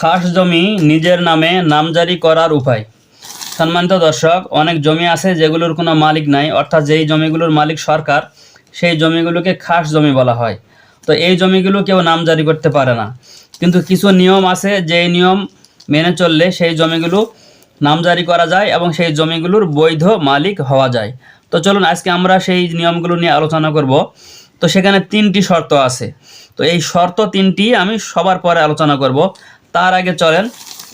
খাস জমি নিজের নামে নামজারি করার উপায়। সম্মানিত দর্শক, অনেক জমি আছে যেগুলোর কোনো মালিক নাই, অর্থাৎ যেই জমিগুলোর মালিক সরকার, সেই জমিগুলোকে খাস জমি বলা হয়। তো এই জমিগুলো কেউ নামজারি করতে পারে না। কিন্তু কিছু নিয়ম আছে, যেই নিয়ম মেনে চললে সেই জমিগুলো নামজারি করা যায় এবং সেই জমিগুলোর বৈধ মালিক হওয়া যায়। তো চলুন, আজকে আমরা সেই নিয়মগুলো নিয়ে আলোচনা করব। তো সেখানে তিনটি শর্ত আছে। তো এই শর্ত তিনটি আমি সবার পরে আলোচনা করব। তার আগে চলেন,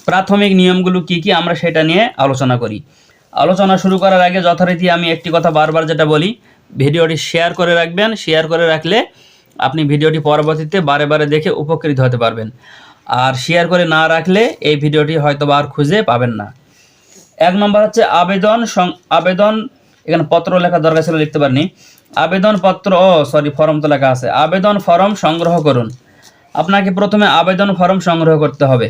প্রাথমিক নিয়মগুলো কি কি আমরা সেটা নিয়ে আলোচনা করি। আলোচনা শুরু করার আগে যথারীতি আমি একটি কথা বারবার যেটা বলি, ভিডিওটি শেয়ার করে রাখবেন, শেয়ার করে রাখলে আপনি ভিডিওটি পরবর্তীতে বারে বারে দেখে উপকৃত হতে পারবেন। আর শেয়ার করে না রাখলে এই ভিডিওটি হয়তো আর খুঁজে পাবেন না। এক নম্বর হচ্ছে আবেদন আবেদন, এখানে পত্র লেখা দরকার ছিল, লিখতে পারিনি। আবেদন পত্র ও সরি ফর্ম তো লেখা আছে। আবেদন ফর্ম সংগ্রহ করুন। আপনাকে প্রথমে আবেদন ফর্ম সংগ্রহ করতে হবে।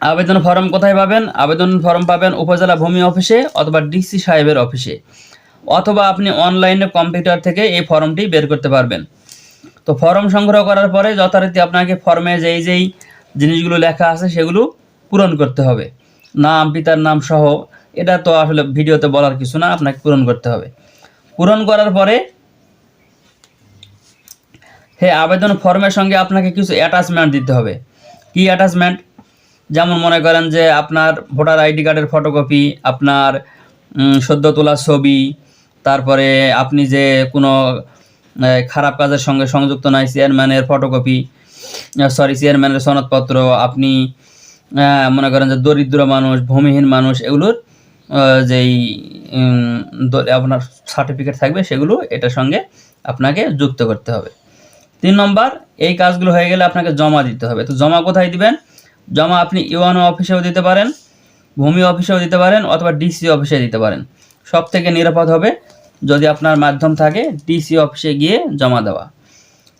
আবেদন ফর্ম কোথায় পাবেন? আবেদন ফর্ম পাবেন উপজেলা ভূমি অফিসে অথবা ডিসি সাহেবের অফিসে। অথবা আপনি অনলাইনে কম্পিউটার থেকে এই ফর্মটি বের করতে পারবেন। তো ফর্ম সংগ্রহ করার পরে যথারীতি আপনাকে ফর্মে যেই যেই জিনিসগুলো লেখা আছে সেগুলো পূরণ করতে হবে। নাম, পিতার নাম সহ, এটা তো আসলে ভিডিওতে বলার কিছু না, আপনাকে পূরণ করতে হবে। পূরণ করার পরে হে, আবেদন ফর্মের সঙ্গে আপনাকে কিছু অ্যাটাচমেন্ট দিতে হবে। কি অ্যাটাচমেন্ট যেমন মনে করেন যে আপনার ভোটার আইডি কার্ডের ফটোকপি আপনার সদ্য তোলা ছবি, তারপরে আপনি যে কোনো খারাপ কাজের সঙ্গে সংযুক্ত নয় চেয়ারম্যানের ফটোকপি সরি চেয়ারম্যানের সনদপত্র, আপনি মনে করেন যে দরিদ্র মানুষ, ভূমিহীন মানুষ, এগুলোর যেই আপনার সার্টিফিকেট থাকবে, সেগুলো এটার সঙ্গে আপনাকে যুক্ত করতে হবে। তিন নম্বর, এই কাজগুলো হয়ে গেলে আপনাকে জমা দিতে হবে। তো জমা কোথায় দিবেন? জমা আপনি ইউএনও অফিসেও দিতে পারেন, ভূমি অফিসেও দিতে পারেন অথবা ডিসি অফিসে দিতে পারেন। সব থেকে নিরাপদ হবে যদি আপনার মাধ্যম থাকে ডিসি অফিসে গিয়ে জমা দেওয়া।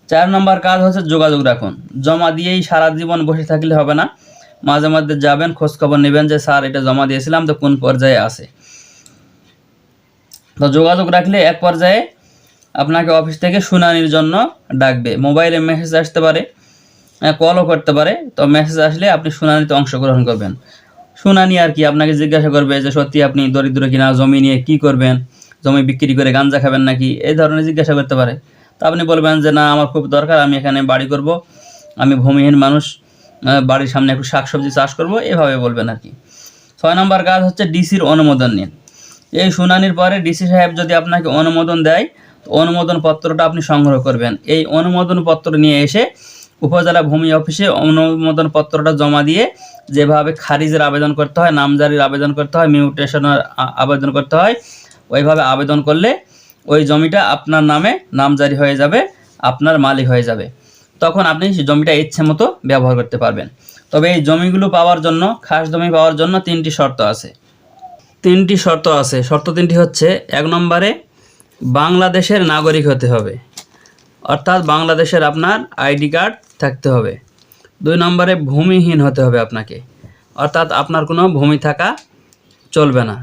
চার নম্বর কাজ হচ্ছে যোগাযোগ রাখুন। জমা দিয়েই সারা জীবন বসে থাকলে হবে না। মাঝে মধ্যে যাবেন খোঁজ খবর নেবেন যে, স্যার, এটা জমা দিয়েছিলাম, তো কোন পর্যায়ে আছে? তো যোগাযোগ রাখলে এক পর্যায়ে আপনাকে অফিস থেকে শুনানির জন্য ডাকবে। মোবাইলে মেসেজ আসতে পারে কলও করতে পারে। তো মেসেজ আসলে আপনি শুনানিতে অংশগ্রহণ করবেন। শুনানি আর কি, আপনাকে জিজ্ঞাসা করবে যে, সত্যি আপনি দরিদ্র কিনা? জমি নিয়ে কি করবেন? জমি বিক্রি করে গাঞ্জা খাবেন নাকি? এই ধরনের জিজ্ঞাসা করতে পারে। তো আপনি বলবেন যে, না, আমার খুব দরকার, আমি এখানে বাড়ি করব। আমি ভূমিহীন মানুষ বাড়ির সামনে একটু শাকসবজি চাষ করব। এভাবে বলবেন আর কি। ছয় নম্বর কাজ হচ্ছে ডিসির অনুমোদন নিন এই শুনানির পরে ডিসি সাহেব যদি আপনাকে অনুমোদন দেয় অনুমোদন পত্রটা আপনি সংগ্রহ করবেন। এই অনুমোদন পত্র নিয়ে এসে উপজেলা ভূমি অফিসে অনুমোদন পত্রটা জমা দিয়ে যেভাবে খারিজের আবেদন করতে হয়, নামজারির আবেদন করতে হয়, মিউটেশনের আবেদন করতে হয়, ওইভাবে আবেদন করলে ওই জমিটা আপনার নামে নামজারি হয়ে যাবে, আপনার মালিক হয়ে যাবে। তখন আপনি জমিটা ইচ্ছে মতো ব্যবহার করতে পারবেন। তবে এই জমিগুলো পাওয়ার জন্য, খাস জমি পাওয়ার জন্য তিনটি শর্ত আছে। তিনটি শর্ত আছে। শর্ত তিনটি হচ্ছে, এক নম্বরে বাংলাদেশের নাগরিক হতে হবে। অর্থাৎ বাংলাদেশের আপনার আইডি কার্ড থাকতে হবে। দুই নম্বরে ভূমিহীন হতে হবে আপনাকে। অর্থাৎ আপনার কোনো ভূমি থাকা চলবে না।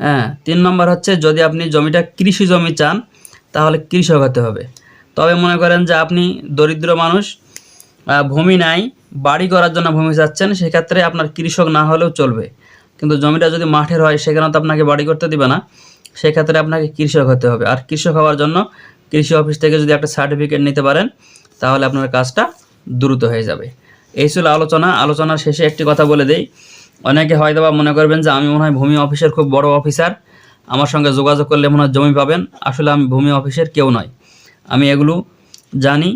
হ্যাঁ তিন নম্বর হচ্ছে যদি আপনি জমিটা কৃষি জমি চান, তাহলে কৃষক হতে হবে। তবে মনে করেন যে আপনি দরিদ্র মানুষ ভূমি নাই, বাড়ি করার জন্য ভূমি চাচ্ছেন, সেক্ষেত্রে আপনার কৃষক না হলেও চলবে। কিন্তু জমিটা যদি মাঠের হয় সেখানে তো আপনাকে বাড়ি করতে দিবে না। সেক্ষেত্রে আপনাকে কৃষক হতে হবে। আর কৃষক হওয়ার জন্য কৃষি অফিস থেকে যদি একটা সার্টিফিকেট নিতে পারেন, তাহলে আপনার কাজটা দ্রুত হয়ে যাবে। এই ছিল আলোচনা। আলোচনার শেষে একটি কথা বলে দেই। অনেকে হয়তো বা মনে করবেন যে, আমি মনে হয় ভূমি অফিসের খুব বড় অফিসার। আমার সঙ্গে যোগাযোগ করলে মনে হয় জমি পাবেন। আসলে আমি ভূমি অফিসের কেউ নয় আমি এগুলো জানি,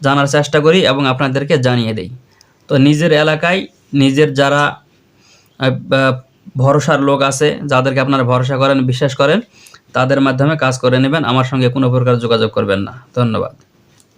জানার চেষ্টা করি এবং আপনাদেরকে জানিয়ে দেই। তো নিজের এলাকায়, নিজের যারা ভরসার লোক আছে, যাদেরকে আপনারা ভরসা করেন, বিশ্বাস করেন, তাদের মাধ্যমে কাজ করে নেবেন। আমার সঙ্গে কোনো প্রকার যোগাযোগ করবেন না। ধন্যবাদ।